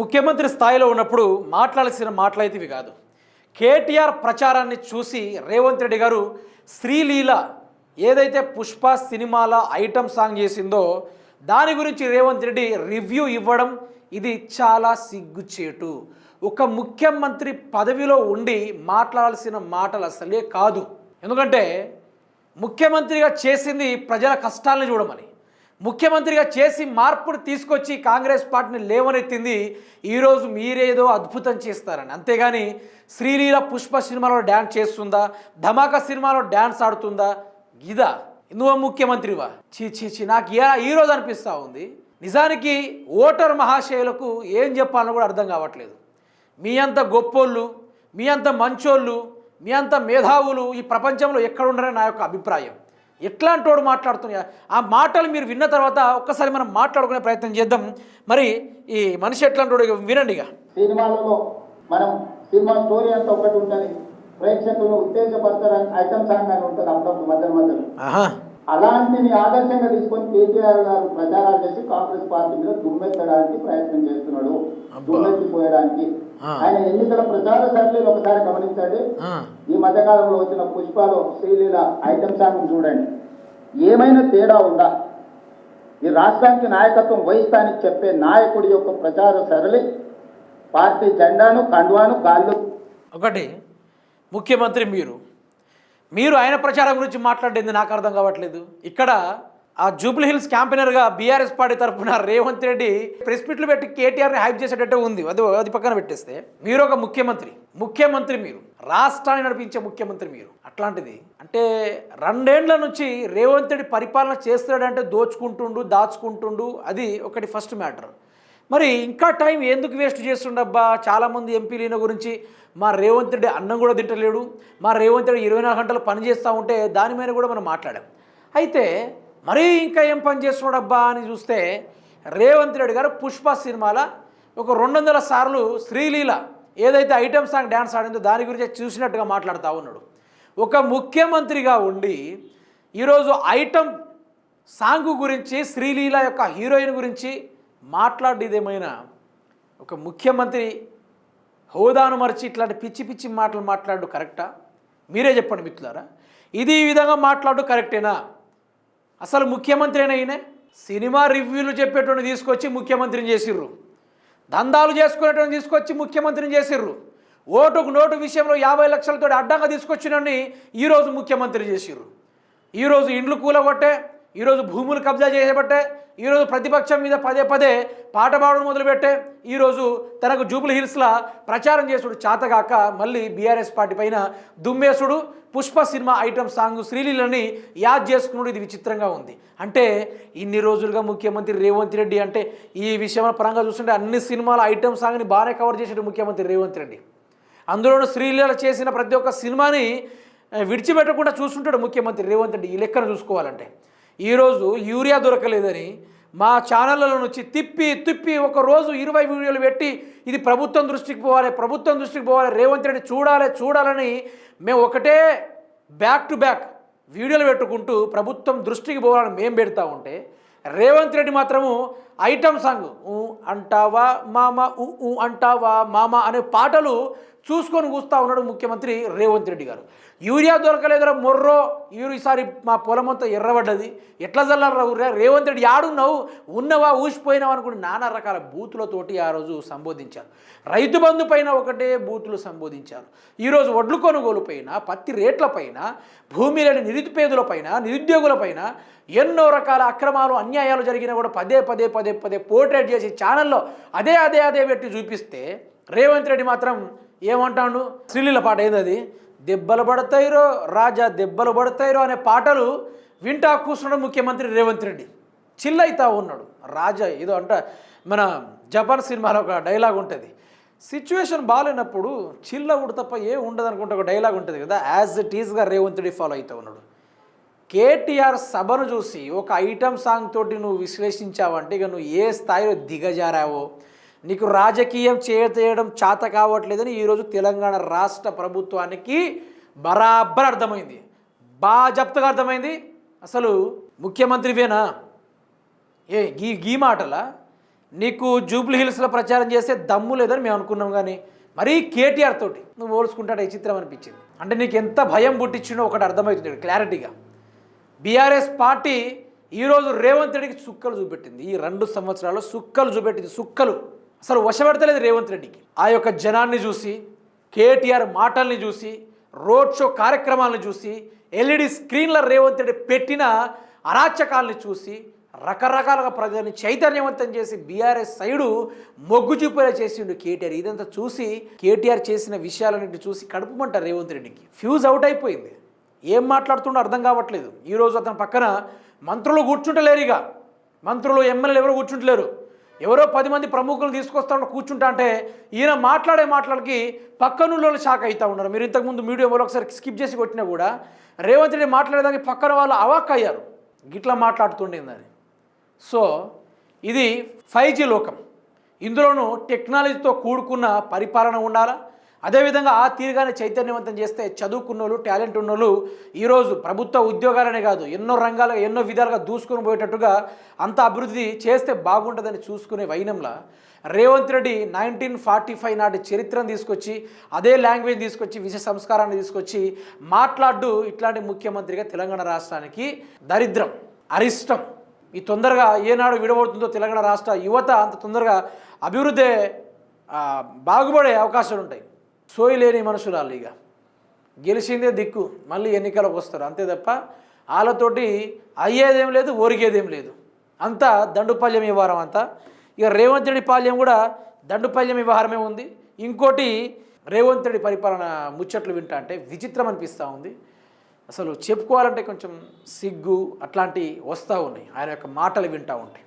ముఖ్యమంత్రి స్థాయిలో ఉన్నప్పుడు మాట్లాడాల్సిన మాటలైతే ఇవి కాదు. కేటీఆర్ ప్రచారాన్ని చూసి రేవంత్ రెడ్డి గారు శ్రీలీల ఏదైతే పుష్ప సినిమాల ఐటమ్ సాంగ్ చేసిందో దాని గురించి రేవంత్ రెడ్డి రివ్యూ ఇవ్వడం ఇది చాలా సిగ్గుచేటు. ఒక ముఖ్యమంత్రి పదవిలో ఉండి మాట్లాడాల్సిన మాటలు అసలే కాదు. ఎందుకంటే ముఖ్యమంత్రిగా చేసింది ప్రజల కష్టాలను చూడమని. ముఖ్యమంత్రిగా చేసి మార్పును తీసుకొచ్చి కాంగ్రెస్ పార్టీని లేవనెత్తింది ఈరోజు మీరేదో అద్భుతం చేస్తారని. అంతేగాని శ్రీలీల పుష్ప సినిమాలో డ్యాన్స్ చేస్తుందా ధమాకా సినిమాలో డ్యాన్స్ ఆడుతుందా? ఇదా. నువ్వు ముఖ్యమంత్రివా? చీ చీ చీ నాకు ఏ ఈరోజు అనిపిస్తూ ఉంది. నిజానికి ఓటర్ మహాశయులకు ఏం చెప్పాలని కూడా అర్థం కావట్లేదు. మీ అంత గొప్పోళ్ళు మీ అంత మంచోళ్ళు మీ అంత మేధావులు ఈ ప్రపంచంలో ఎక్కడ ఉండరని నా యొక్క అభిప్రాయం. ఎట్లాంటి వాడు మాట్లాడుతున్నా? ఆ మాటలు మీరు విన్న తర్వాత ఒక్కసారి మనం మాట్లాడుకునే ప్రయత్నం చేద్దాం. మరి ఈ మనిషి ఎట్లాంటి వాడు వినండి ఇక సినిమాలలో మనం సినిమా స్టోరీ అంతా ఒకటి ఉంటుంది. ప్రేక్షకులను ఉత్తేజపరచడానికి ఐటమ్ సాంగ్ అని ఉంటుంది అప్పుడప్పుడు మధ్య మధ్యలో. ఆహా అలాంటిని ఆదర్శంగా తీసుకొని కేటీఆర్ గారు ప్రచారాలు చేసి కాంగ్రెస్ పార్టీ మీద దుమ్మెత్తడానికి ప్రయత్నం చేస్తున్నాడు. దుమ్మెత్తిపోయడానికి. ఆయన ఎన్నికల ప్రచార సరళిని ఒకసారి గమనించండి. ఈ మధ్యకాలంలో వచ్చిన పుష్పాలో శ్రీలీల ఐటమ్ సాంగ్ చూడండి. ఏమైనా తేడా ఉందా? ఈ రాష్ట్రానికి నాయకత్వం వహిస్తానని చెప్పే నాయకుడి యొక్క ప్రచార సరళి పార్టీ జెండాను కండువాను గాల్లో ఒకటి ముఖ్యమంత్రి మీరు. మీరు ఆయన ప్రచారం గురించి మాట్లాడేది నాకు అర్థం కావట్లేదు. ఇక్కడ ఆ జూబ్లీ హిల్స్ క్యాంపెయినర్గా బీఆర్ఎస్ పార్టీ తరఫున రేవంత్ రెడ్డి ప్రెస్ మీట్లు పెట్టి కేటీఆర్ని హైప్ చేసేటట్టే ఉంది. అది అది పక్కన పెట్టేస్తే మీరు ఒక ముఖ్యమంత్రి ముఖ్యమంత్రి మీరు రాష్ట్రాన్ని నడిపించే ముఖ్యమంత్రి మీరు. అట్లాంటిది అంటే రెండేండ్ల నుంచి రేవంత్ రెడ్డి పరిపాలన చేస్తాడంటే దోచుకుంటుండు దాచుకుంటుండు అది ఒకటి ఫస్ట్ మ్యాటర్ మరి ఇంకా టైం ఎందుకు వేస్ట్ చేస్తుండబ్బా? చాలామంది ఎంపీలు గురించి మా రేవంత్ రెడ్డి అన్నం కూడా తింటలేడు మా రేవంత్ రెడ్డి ఇరవై నాలుగు గంటలు పని చేస్తూ ఉంటే దాని మీద కూడా మనం మాట్లాడాం. అయితే మరీ ఇంకా ఏం పని చేస్తున్నాడబ్బా అని చూస్తే రేవంత్ రెడ్డి గారు పుష్ప సినిమాల ఒక రెండు వందల సార్లు శ్రీలీల ఏదైతే ఐటమ్ సాంగ్ డ్యాన్స్ ఆడిందో దాని గురించి చూసినట్టుగా మాట్లాడుతూ ఉన్నాడు. ఒక ముఖ్యమంత్రిగా ఉండి ఈరోజు ఐటమ్ సాంగ్ గురించి శ్రీలీల యొక్క హీరోయిన్ గురించి మాట్లాడేదేమైనా ఒక ముఖ్యమంత్రి హోదాను మరిచి ఇట్లాంటి పిచ్చి పిచ్చి మాటలు మాట్లాడు కరెక్టా? మీరే చెప్పండి మిత్రులారా. ఇది ఈ విధంగా మాట్లాడు కరెక్టేనా? అసలు ముఖ్యమంత్రి అయినా సినిమా రివ్యూలు చెప్పేటువంటి తీసుకొచ్చి ముఖ్యమంత్రిని చేసిర్రు. దందాలు చేసుకునేటువంటి తీసుకొచ్చి ముఖ్యమంత్రిని చేసిర్రు. ఓటుకు నోటు విషయంలో యాభై లక్షలతో అడ్డంగా తీసుకొచ్చినని ఈరోజు ముఖ్యమంత్రి చేసిర్రు. ఈరోజు ఇండ్లు కూలగొట్టే ఈరోజు భూములు కబ్జా చేయబట్టే ఈరోజు ప్రతిపక్షం మీద పదే పదే పాట పాడడం మొదలుపెట్టే ఈరోజు తనకు జూబ్లీ హిల్స్లో ప్రచారం చేసుడు చాతగాక మళ్ళీ బీఆర్ఎస్ పార్టీ పైన దుమ్మేసుడు పుష్ప సినిమా ఐటమ్ సాంగ్ శ్రీలీలని యాద్ చేసుకున్నాడు. ఇది విచిత్రంగా ఉంది. అంటే ఇన్ని రోజులుగా ముఖ్యమంత్రి రేవంత్ రెడ్డి అంటే ఈ విషయంలో పరంగా చూస్తుంటే అన్ని సినిమాల ఐటమ్ సాంగ్ని బాగానే కవర్ చేసాడు ముఖ్యమంత్రి రేవంత్ రెడ్డి. అందులోనూ శ్రీలీల చేసిన ప్రతి ఒక్క సినిమాని విడిచిపెట్టకుండా చూస్తుంటాడు ముఖ్యమంత్రి రేవంత్ రెడ్డి. ఈ లెక్కను చూసుకోవాలంటే ఈరోజు యూరియా దొరకలేదని మా ఛానళ్ళలో నుంచి తిప్పి తిప్పి ఒక రోజు ఇరవై వీడియోలు పెట్టి ఇది ప్రభుత్వం దృష్టికి పోవాలి ప్రభుత్వం దృష్టికి పోవాలి రేవంత్ రెడ్డి చూడాలి చూడాలని మేము ఒకటే బ్యాక్ టు బ్యాక్ వీడియోలు పెట్టుకుంటూ ప్రభుత్వం దృష్టికి పోవాలని మేము పెడతా ఉంటే రేవంత్ రెడ్డి మాత్రము ఐటమ్ సాంగ్. ఊ అంటావా మామ ఊ ఊ అంటావా మామ అనే పాటలు చూసుకొని కూస్తూ ఉన్నాడు ముఖ్యమంత్రి రేవంత్ రెడ్డి గారు. యూరియా దొరకలేదురా మొర్రో ఈరు ఈసారి మా పొలం అంతా ఎర్రబడ్డది. ఎట్లా చల్లారా ఊరే రేవంత్ రెడ్డి ఆడున్నావు ఉన్నవా ఊసిపోయినావు అనుకుని నానా రకాల బూతులతోటి ఆ రోజు సంబోధించారు. రైతు బంధు పైన ఒకటే బూతులు సంబోధించారు. ఈరోజు వడ్లు కొనుగోలు పైన పత్తి రేట్ల పైన భూమి లేని నిరుపేదల పైన నిరుద్యోగుల పైన ఎన్నో రకాల అక్రమాలు అన్యాయాలు జరిగినా కూడా పదే పదే పదే పదే పోర్ట్రేట్ చేసి ఛానల్లో అదే అదే అదే పెట్టి చూపిస్తే రేవంత్ రెడ్డి మాత్రం ఏమంటాడు? శ్రీలీల పాట ఏది అది దెబ్బలు పడతాయిరో రాజా దెబ్బలు పడతాయిరో అనే పాటలు వింటా కూర్చున్నాడు ముఖ్యమంత్రి రేవంత్ రెడ్డి. చిల్లైతా ఉన్నాడు. రాజా ఏదో అంట మన జపాన్ సినిమాలో ఒక డైలాగ్ ఉంటుంది. సిచ్యువేషన్ బాగాలేనప్పుడు చిల్ల ఉడు తప్ప ఏ ఉండదు అనుకుంటే ఒక డైలాగ్ ఉంటుంది కదా యాజ్ ఇట్ ఈస్గా రేవంత్ రెడ్డి ఫాలో అవుతూ ఉన్నాడు. కేటీఆర్ సభను చూసి ఒక ఐటమ్ సాంగ్ తోటి నువ్వు విశ్లేషించావంటే ఇక నువ్వు ఏ స్థాయిలో దిగజారావో? నీకు రాజకీయం చేయడం చేత కావట్లేదని ఈరోజు తెలంగాణ రాష్ట్ర ప్రభుత్వానికి బరాబర్ అర్థమైంది. బా జప్తగా అర్థమైంది. అసలు ముఖ్యమంత్రివేనా? ఏ గీ గీ మాటలా? నీకు జూబ్లీ హిల్స్లో ప్రచారం చేస్తే దమ్ము లేదని మేము అనుకున్నాం కానీ మరీ కేటీఆర్ తోటి నువ్వు ఓల్చుకుంటాడు ఈ చిత్రం అనిపించింది. అంటే నీకు ఎంత భయం పుట్టించిందో ఒకటి అర్థమవుతుంది క్లారిటీగా. బీఆర్ఎస్ పార్టీ ఈరోజు రేవంత్ రెడ్డికి సుక్కలు చూపెట్టింది. ఈ రెండు సంవత్సరాల్లో సుక్కలు చూపెట్టింది. సుక్కలు. అసలు వశపెడతలేదు రేవంత్ రెడ్డికి. ఆ యొక్క జనాన్ని చూసి కేటీఆర్ మాటల్ని చూసి రోడ్ షో కార్యక్రమాలను చూసి ఎల్ఈడి స్క్రీన్ల రేవంత్ రెడ్డి పెట్టిన అరాచకాలని చూసి రకరకాలుగా ప్రజల్ని చైతన్యవంతం చేసి బీఆర్ఎస్ సైడు మొగ్గు చూపేలా చేసిండు కేటీఆర్. ఇదంతా చూసి కేటీఆర్ చేసిన విషయాలన్నింటి చూసి కడుపుమంట రేవంత్ రెడ్డికి. ఫ్యూజ్ అవుట్ అయిపోయింది. ఏం మాట్లాడుతుండో అర్థం కావట్లేదు. ఈరోజు అతని పక్కన మంత్రులు కూర్చుంటలేరు ఇక. మంత్రులు ఎమ్మెల్యేలు ఎవరు కూర్చుంటలేరు. ఎవరో పది మంది ప్రముఖులు తీసుకొస్తారో కూర్చుంటా అంటే ఈయన మాట్లాడే మాటలకి పక్కనుల్లో షాక్ అవుతూ ఉన్నారు. మీరు ఇంతకుముందు మీడియా ఎవరో ఒకసారి స్కిప్ చేసి కొట్టినా కూడా రేవంత్ రెడ్డి మాట్లాడేదానికి పక్కన వాళ్ళు అవాక్ అయ్యారు. గిట్లా మాట్లాడుతుండేందని. సో ఇది ఫైవ్ జీ లోకం. ఇందులోనూ టెక్నాలజీతో కూడుకున్న పరిపాలన ఉండాలా? అదేవిధంగా ఆ తీరుగానే చైతన్యవంతం చేస్తే చదువుకున్నోళ్ళు టాలెంట్ ఉన్నోళ్ళు ఈరోజు ప్రభుత్వ ఉద్యోగాలనే కాదు ఎన్నో రంగాలుగా ఎన్నో విధాలుగా దూసుకొని పోయేటట్టుగా అంత అభివృద్ధి చేస్తే బాగుంటుందని చూసుకునే వైనంలా Revanth Reddy nineteen forty five నాటి చరిత్రను తీసుకొచ్చి అదే లాంగ్వేజ్ తీసుకొచ్చి విషయ సంస్కారాన్ని తీసుకొచ్చి మాట్లాడు ఇట్లాంటి ముఖ్యమంత్రిగా తెలంగాణ రాష్ట్రానికి దరిద్రం అరిష్టం. ఈ తొందరగా ఏనాడు విడబడుతుందో తెలంగాణ రాష్ట్ర యువత అంత తొందరగా అభివృద్ధి బాగుపడే అవకాశాలు ఉంటాయి సోయలేని మనుషురాలు ఇక. గెలిచిందే దిక్కు మళ్ళీ ఎన్నికలకు వస్తారు. అంతే తప్ప వాళ్ళతోటి అయ్యేదేం లేదు ఒరిగేదేం లేదు. అంతా దండుపాల్యం వ్యవహారం అంతా. ఇక రేవంత్ రెడ్డి పాల్యం కూడా దండుపాల్యం వ్యవహారమే ఉంది. ఇంకోటి రేవంత్ రెడ్డి పరిపాలన ముచ్చట్లు వింటా అంటే విచిత్రం అనిపిస్తూ ఉంది. అసలు చెప్పుకోవాలంటే కొంచెం సిగ్గు అట్లాంటివి వస్తూ ఉన్నాయి. ఆయన యొక్క మాటలు వింటూ ఉంటాయి